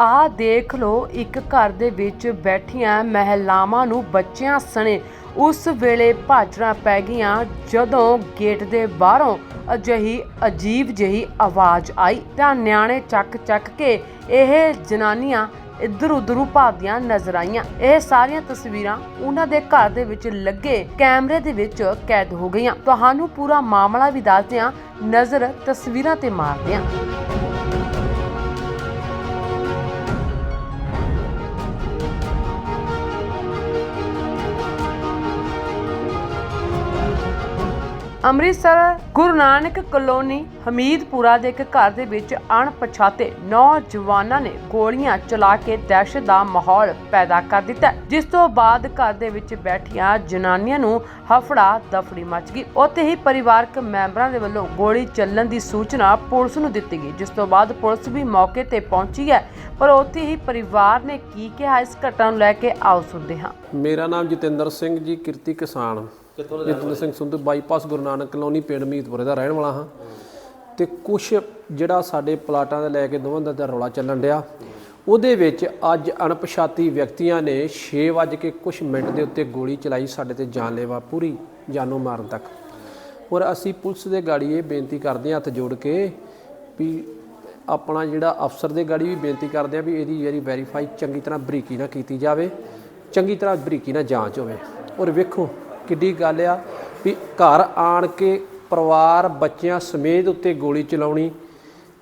ਆਹ ਦੇਖ ਲਓ, ਇੱਕ ਘਰ ਦੇ ਵਿੱਚ ਬੈਠੀਆਂ ਮਹਿਲਾਵਾਂ ਨੂੰ ਬੱਚਿਆਂ ਸਣੇ। ਉਸ ਵੇਲੇ ਭਾਜੜਾਂ ਪੈ ਗਈਆਂ ਜਦੋਂ ਗੇਟ ਦੇ ਬਾਹਰੋਂ ਅਜਿਹੀ ਅਜੀਬ ਜਿਹੀ ਆਵਾਜ਼ ਆਈ ਤਾਂ ਨਿਆਣੇ ਚੱਕ ਚੱਕ ਕੇ ਇਹ ਜਨਾਨੀਆਂ ਇੱਧਰ ਉੱਧਰ ਭਾਗਦੀਆਂ ਨਜ਼ਰ ਆਈਆਂ। ਇਹ ਸਾਰੀਆਂ ਤਸਵੀਰਾਂ ਉਹਨਾਂ ਦੇ ਘਰ ਦੇ ਵਿੱਚ ਲੱਗੇ ਕੈਮਰੇ ਦੇ ਵਿੱਚ ਕੈਦ ਹੋ ਗਈਆਂ। ਤੁਹਾਨੂੰ ਪੂਰਾ ਮਾਮਲਾ ਵੀ ਦੱਸਦੇ ਹਾਂ ਨਜ਼ਰ ਤਸਵੀਰਾਂ ਤੇ ਮਾਰਦੇ ਹਾਂ। ਅੰਮ੍ਰਿਤਸਰ ਗੁਰੂ ਨਾਨਕ ਕਲੋਨੀ ਹਮੀਦਪੁਰਾ ਦੇ ਇੱਕ ਘਰ ਦੇ ਵਿੱਚ ਅਣਪਛਾਤੇ ਨੌਜਵਾਨਾਂ ਨੇ ਗੋਲੀਆਂ ਚਲਾ ਕੇ ਦਹਿਸ਼ਤ ਦਾ ਮਾਹੌਲ ਪੈਦਾ ਕਰ ਦਿੱਤਾ ਜਿਸ ਤੋਂ ਬਾਅਦ ਘਰ ਦੇ ਵਿੱਚ ਬੈਠੀਆਂ ਜਨਾਨੀਆਂ ਨੂੰ ਹਫੜਾ ਦਫੜੀ ਮਚ ਗਈ। ਉੱਥੇ ਹੀ ਪਰਿਵਾਰਕ ਮੈਂਬਰਾਂ ਦੇ ਵੱਲੋਂ ਗੋਲੀ ਚੱਲਣ ਦੀ ਸੂਚਨਾ ਪੁਲਿਸ ਨੂੰ ਦਿੱਤੀ ਗਈ, ਜਿਸ ਤੋਂ ਬਾਅਦ ਪੁਲਿਸ ਵੀ ਮੌਕੇ ਤੇ ਪਹੁੰਚੀ ਹੈ। ਪਰ ਉੱਥੇ ਹੀ ਪਰਿਵਾਰ ਨੇ ਕੀ ਕਿਹਾ, ਇਸ ਘਟਨਾ ਨੂੰ ਲੈ ਕੇ ਆਓ ਸੁਣਦੇ ਹਾਂ। ਮੇਰਾ ਨਾਮ ਜਤਿੰਦਰ ਸਿੰਘ ਜੀ, ਕਿਰਤੀ ਕਿਸਾਨ। ਜਤਿੰਦਰ ਸਿੰਘ ਸੰਧੂ ਬਾਈਪਾਸ ਗੁਰੂ ਨਾਨਕ ਕਲੋਨੀ ਪਿੰਡ ਮੀਤਪੁਰੇ ਦਾ ਰਹਿਣ ਵਾਲਾ ਹਾਂ। ਤੇ ਕੁਝ ਜਿਹੜਾ ਸਾਡੇ ਪਲਾਟਾਂ ਦੇ ਲੈ ਕੇ ਦੋਵਾਂ ਦਾ ਰੌਲਾ ਚੱਲਣ ਡਿਆ। ਉਹਦੇ ਵਿੱਚ ਅੱਜ ਅਣਪਛਾਤੀ ਵਿਅਕਤੀਆਂ ਨੇ 6 ਵਜੇ ਕੇ ਕੁਝ ਮਿੰਟ ਦੇ ਉੱਤੇ ਗੋਲੀ ਚਲਾਈ ਸਾਡੇ ਤੇ ਜਾਨਲੇਵਾ ਪੂਰੀ ਜਾਨੋਂ ਮਾਰਨ ਤੱਕ। ਔਰ ਅਸੀਂ ਪੁਲਿਸ ਦੇ ਗਾੜੀ ਇਹ ਬੇਨਤੀ ਕਰਦੇ ਹਾਂ ਹੱਥ ਜੋੜ ਕੇ ਵੀ ਆਪਣਾ ਜਿਹੜਾ ਅਫਸਰ ਦੇ ਗਾੜੀ ਵੀ ਬੇਨਤੀ ਕਰਦੇ ਆ ਵੀ ਇਹਦੀ ਜਿਹੜੀ ਵੈਰੀਫਾਈ ਚੰਗੀ ਤਰ੍ਹਾਂ ਬਰੀਕੀ ਨਾਲ ਕੀਤੀ ਜਾਵੇ ਚੰਗੀ ਤਰ੍ਹਾਂ ਬਰੀਕੀ ਨਾਲ ਜਾਂਚ ਹੋਵੇ। ਔਰ ਵੇਖੋ ਕਿੱਡੀ ਗੱਲ ਆ ਵੀ ਘਰ ਆਣ ਕੇ ਪਰਿਵਾਰ, ਬੱਚਿਆਂ ਸਮੇਤ ਉੱਤੇ ਗੋਲੀ ਚਲਾਉਣੀ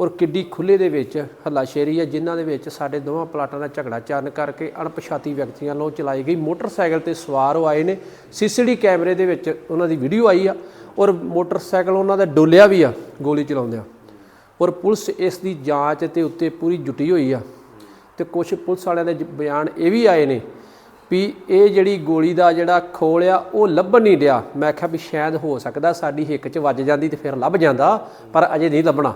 ਔਰ ਕਿੱਡੀ ਖੁੱਲੇ ਦੇ ਵਿੱਚ ਹੱਲਾਸ਼ੇਰੀ ਹੈ ਜਿਨ੍ਹਾਂ ਦੇ ਵਿੱਚ ਸਾਡੇ ਦੋਵਾਂ ਪਲਾਟਾਂ ਦਾ ਝਗੜਾ ਚਾਰਨ ਕਰਕੇ ਅਣਪਛਾਤੀ ਵਿਅਕਤੀਆਂ ਵੱਲੋਂ ਚਲਾਈ ਗਈ। ਮੋਟਰਸਾਈਕਲ ਤੇ ਸਵਾਰ ਉਹ ਆਏ ਨੇ। ਸੀਸੀਟੀ ਕੈਮਰੇ ਦੇ ਵਿੱਚ ਉਹਨਾਂ ਦੀ ਵੀਡੀਓ ਆਈ ਆ ਔਰ ਮੋਟਰਸਾਈਕਲ ਉਹਨਾਂ ਦਾ ਡੋਲਿਆ ਵੀ ਆ ਗੋਲੀ ਚਲਾਉਂਦਿਆਂ। ਔਰ ਪੁਲਿਸ ਇਸ ਦੀ ਜਾਂਚ ਤੇ ਉੱਤੇ ਪੂਰੀ ਜੁਟੀ ਹੋਈ ਆ। ਤੇ ਕੁਝ ਪੁਲਿਸ ਵਾਲਿਆਂ ਦੇ ਬਿਆਨ ਇਹ ਵੀ ਆਏ ਨੇ ਵੀ ਇਹ ਜਿਹੜੀ ਗੋਲੀ ਦਾ ਜਿਹੜਾ ਖੋਲ ਆ, ਉਹ ਲੱਭਣ ਨਹੀਂ ਡਿਆ। ਮੈਂ ਕਿਹਾ ਵੀ ਸ਼ਾਇਦ ਹੋ ਸਕਦਾ ਸਾਡੀ ਹਿੱਕ 'ਚ ਵੱਜ ਜਾਂਦੀ ਤੇ ਫਿਰ ਲੱਭ ਜਾਂਦਾ, ਪਰ ਅਜੇ ਨਹੀਂ ਲੱਭਣਾ।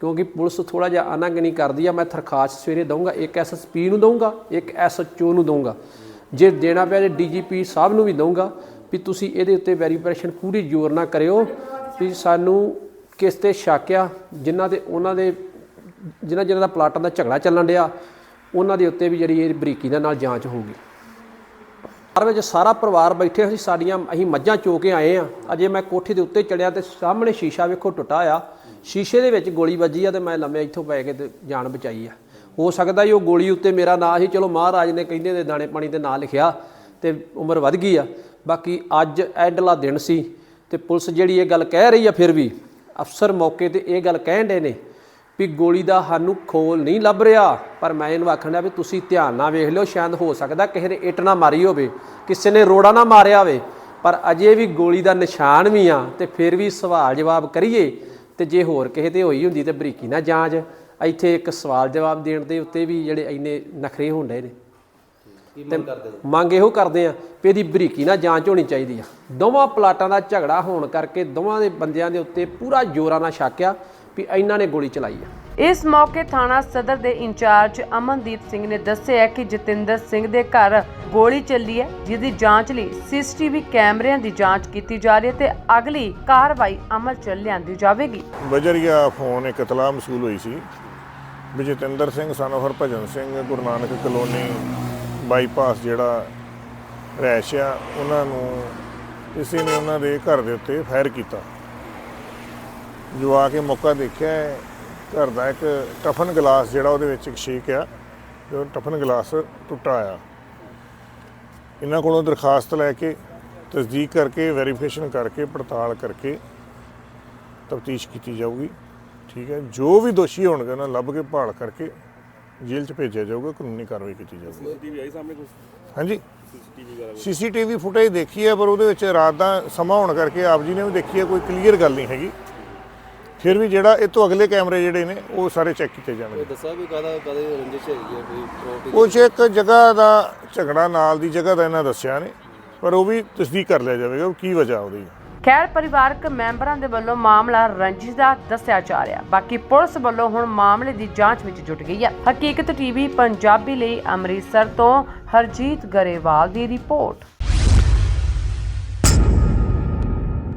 ਕਿਉਂਕਿ ਪੁਲਿਸ ਥੋੜਾ ਜਿਹਾ ਅਨਾਗਨੀ ਕਰਦੀ ਆ, ਮੈਂ ਦਰਖਾਸਤ ਸਵੇਰੇ ਦਊਂਗਾ, ਇੱਕ ਐਸਐਸਪੀ ਨੂੰ ਦਊਂਗਾ, ਇੱਕ ਐਸਐਚਓ ਨੂੰ ਦਊਂਗਾ। ਜੇ ਦੇਣਾ ਪਿਆ ਜੇ ਡੀਜੀਪੀ ਸਾਹਿਬ ਨੂੰ ਵੀ ਦਊਂਗਾ ਵੀ ਤੁਸੀਂ ਇਹਦੇ ਉੱਤੇ ਵੈਰੀਫਿਕੇਸ਼ਨ ਪੂਰੀ ਜ਼ੋਰ ਨਾਲ ਕਰਿਓ ਵੀ ਸਾਨੂੰ ਕਿਸ ਤੇ ਸ਼ੱਕ ਆ, ਜਿਨ੍ਹਾਂ ਦੇ ਉਹਨਾਂ ਦੇ ਜਿਨ੍ਹਾਂ ਜਿਨ੍ਹਾਂ ਦਾ ਪਲਾਟਾਂ ਦਾ ਝਗੜਾ ਚੱਲਣ ਡਿਆ, ਉਹਨਾਂ ਦੇ ਉੱਤੇ ਵੀ ਜਿਹੜੀ ਇਹ ਬਰੀਕੀ ਦੇ ਨਾਲ ਜਾਂਚ ਹੋਊਗੀ। ਘਰ ਵਿੱਚ ਸਾਰਾ ਪਰਿਵਾਰ ਬੈਠੇ ਸੀ, ਸਾਡੀਆਂ ਅਸੀਂ ਮੱਝਾਂ ਚੋ ਕੇ ਆਏ ਆ ਅਜੇ ਮੈਂ ਕੋਠੇ ਦੇ ਉੱਤੇ ਚੜਿਆ ਤੇ ਸਾਹਮਣੇ ਸ਼ੀਸ਼ਾ ਵੇਖੋ ਟੁੱਟਾ ਆ। ਸ਼ੀਸ਼ੇ ਦੇ ਵਿੱਚ ਗੋਲੀ ਵੱਜੀ ਆ ਤੇ ਮੈਂ ਲੰਮੇ ਇੱਥੋਂ ਪੈ ਕੇ ਤੇ ਜਾਨ ਬਚਾਈ ਆ। ਹੋ ਸਕਦਾ ਜੀ ਉਹ ਗੋਲੀ ਉੱਤੇ ਮੇਰਾ ਨਾਂ ਸੀ, ਚਲੋ ਮਹਾਰਾਜ ਨੇ ਕਹਿੰਦੇ ਦੇ ਦਾਣੇ ਪਾਣੀ ਦੇ ਨਾਂ ਲਿਖਿਆ ਤੇ ਉਮਰ ਵੱਧ ਗਈ ਆ। ਬਾਕੀ ਅੱਜ ਐਡਲਾ ਦਿਨ ਸੀ ਤੇ ਪੁਲਿਸ ਜਿਹੜੀ ਇਹ ਗੱਲ ਕਹਿ ਰਹੀ ਆ, ਫਿਰ ਵੀ ਅਫਸਰ ਮੌਕੇ ਤੇ ਇਹ ਗੱਲ ਕਹਿਣ ਦੇ ਨੇ ਵੀ ਗੋਲੀ ਦਾ ਸਾਨੂੰ ਖੋਲ ਨਹੀਂ ਲੱਭ ਰਿਹਾ। ਪਰ ਮੈਂ ਇਹਨੂੰ ਆਖਣ ਡਿਆ ਵੀ ਤੁਸੀਂ ਧਿਆਨ ਨਾਲ ਵੇਖ ਲਿਓ ਸ਼ਾਇਦ ਹੋ ਸਕਦਾ ਕਿਸੇ ਨੇ ਇੱਟ ਨਾ ਮਾਰੀ ਹੋਵੇ ਕਿਸੇ ਨੇ ਰੋੜਾ ਨਾ ਮਾਰਿਆ ਹੋਵੇ। ਪਰ ਅਜੇ ਵੀ ਗੋਲੀ ਦਾ ਨਿਸ਼ਾਨ ਵੀ ਆ ਤੇ ਫਿਰ ਵੀ ਸਵਾਲ ਜਵਾਬ ਕਰੀਏ ਤੇ ਜੇ ਹੋਰ ਕਿਸੇ ਤੇ ਹੋਈ ਹੁੰਦੀ ਤੇ ਬਰੀਕੀ ਨਾ ਜਾਂਚ। ਇੱਥੇ ਇੱਕ ਸਵਾਲ ਜਵਾਬ ਦੇਣ ਦੇ ਉੱਤੇ ਵੀ ਜਿਹੜੇ ਇੰਨੇ ਨਖਰੇ ਹੁੰਦੇ ਨੇ। ਤੇ ਮੰਗ ਇਹੋ ਕਰਦੇ ਆ ਵੀ ਇਹਦੀ ਬਰੀਕੀ ਨਾਲ ਜਾਂਚ ਹੋਣੀ ਚਾਹੀਦੀ ਆ। ਦੋਵਾਂ ਪਲਾਟਾਂ ਦਾ ਝਗੜਾ ਹੋਣ ਕਰਕੇ ਦੋਵਾਂ ਦੇ ਬੰਦਿਆਂ ਦੇ ਉੱਤੇ ਪੂਰਾ ਜੋਰਾਂ ਨਾਲ ਸ਼ੱਕ ਆ ਵੀ ਇਹਨਾਂ ਨੇ ਗੋਲੀ ਚਲਾਈ ਆ। ਇਸ ਮੌਕੇ ਥਾਣਾ ਸਦਰ ਦੇ ਇੰਚਾਰਜ ਅਮਨਦੀਪ ਸਿੰਘ ਨੇ ਦੱਸਿਆ ਕਿ ਜਤਿੰਦਰ ਸਿੰਘ ਦੇ ਘਰ ਗੋਲੀ ਚੱਲੀ ਹੈ ਜਿਹਦੀ ਜਾਂਚ ਲਈ ਸੀਸੀਟੀਵੀ ਕੈਮਰਿਆਂ ਦੀ ਜਾਂਚ ਕੀਤੀ ਜਾ ਰਹੀ ਹੈ ਤੇ ਅਗਲੀ ਕਾਰਵਾਈ ਅਮਲ 'ਚ ਲਿਆਂਦੀ ਜਾਵੇਗੀ। ਬਜਰੀਆ ਫੋਨ ਇੱਕ ਇਤਲਾਹ ਮਸੂਲ ਹੋਈ ਸੀ ਵੀ ਜਤਿੰਦਰ ਸਿੰਘ ਸਾਨੂੰ ਹਰਭਜਨ ਸਿੰਘ ਗੁਰੂ ਨਾਨਕ ਕਲੋਨੀ ਬਾਈਪਾਸ ਜਿਹੜਾ ਰਹਿਸ਼ ਆ ਉਹਨਾਂ ਨੂੰ ਕਿਸੇ ਨੇ ਉਹਨਾਂ ਦੇ ਘਰ ਦੇ ਉੱਤੇ ਫਾਇਰ ਕੀਤਾ। ਜੋ ਆ ਕੇ ਮੌਕਾ ਦੇਖਿਆ ਹੈ, ਘਰ ਦਾ ਇੱਕ ਟਫਨ ਗਲਾਸ ਜਿਹੜਾ ਉਹਦੇ ਵਿੱਚ ਇੱਕ ਸ਼ੀਕ ਆ ਜੋ ਟਫਨ ਗਲਾਸ ਟੁੱਟਾ ਆ। ਇਹਨਾਂ ਕੋਲੋਂ ਦਰਖਾਸਤ ਲੈ ਕੇ ਤਸਦੀਕ ਕਰਕੇ ਵੈਰੀਫਿਕੇਸ਼ਨ ਕਰਕੇ ਪੜਤਾਲ ਕਰਕੇ ਤਫਤੀਸ਼ ਕੀਤੀ ਜਾਊਗੀ ਠੀਕ ਹੈ? ਜੋ ਵੀ ਦੋਸ਼ੀ ਹੋਣਗੇ ਉਹਨਾਂ ਲੱਭ ਕੇ ਭਾਲ ਕਰਕੇ ਜੇਲ੍ਹ 'ਚ ਭੇਜਿਆ ਜਾਊਗਾ ਕਾਨੂੰਨੀ ਕਾਰਵਾਈ ਕੀਤੀ ਜਾਊਗੀ। ਸੀਸੀਟੀਵੀ ਆਈ ਸਾਹਮਣੇ ਕੁਝ ਹਾਂਜੀ? ਸੀਸੀਟੀਵੀ ਫੁਟੇਜ ਦੇਖੀ ਹੈ ਪਰ ਉਹਦੇ ਵਿੱਚ ਰਾਤ ਦਾ ਸਮਾਂ ਹੋਣ ਕਰਕੇ ਆਪ ਜੀ ਨੇ ਵੀ ਦੇਖੀ ਹੈ ਕੋਈ ਕਲੀਅਰ ਗੱਲ ਨਹੀਂ ਹੈਗੀ। ਫਿਰ ਵੀ ਜਿਹੜਾ ਇਹ ਤੋਂ ਅਗਲੇ ਕੈਮਰੇ ਜਿਹੜੇ ਨੇ ਉਹ ਸਾਰੇ ਚੈੱਕ ਕੀਤੇ ਜਾਣਗੇ। ਦੱਸਿਆ ਵੀ ਕਾਹਦਾ ਕਾਹਦੇ ਰੰਜਿਸ਼ ਹੈਗੀ ਹੈ ਕੋਈ ਪ੍ਰਾਪਰਟੀ ਕੁਝ ਇੱਕ ਜਗ੍ਹਾ ਦਾ ਝਗੜਾ ਨਾਲ ਦੀ ਜਗ੍ਹਾ ਦਾ ਇਹਨਾਂ ਦੱਸਿਆ ਨੇ ਪਰ ਉਹ ਵੀ ਤਸਦੀਕ ਕਰ ਲਿਆ ਜਾਵੇਗਾ ਉਹ ਕੀ ਵਜ੍ਹਾ ਉਹਦੀ ਖੈਰ ਪਰਿਵਾਰਕ ਮੈਂਬਰਾਂ ਦੇ ਵੱਲੋਂ ਮਾਮਲਾ ਰੰਜਿਸ਼ ਦਾ ਦੱਸਿਆ ਜਾ ਰਿਹਾ। ਬਾਕੀ ਪੁਲਿਸ ਵੱਲੋਂ ਹੁਣ ਮਾਮਲੇ ਦੀ ਜਾਂਚ ਵਿੱਚ ਜੁਟ ਗਈ ਹੈ। ਹਕੀਕਤ ਟੀਵੀ ਪੰਜਾਬੀ ਲਈ ਅੰਮ੍ਰਿਤਸਰ ਤੋਂ ਹਰਜੀਤ ਗਰੇਵਾਲ ਦੀ ਰਿਪੋਰਟ।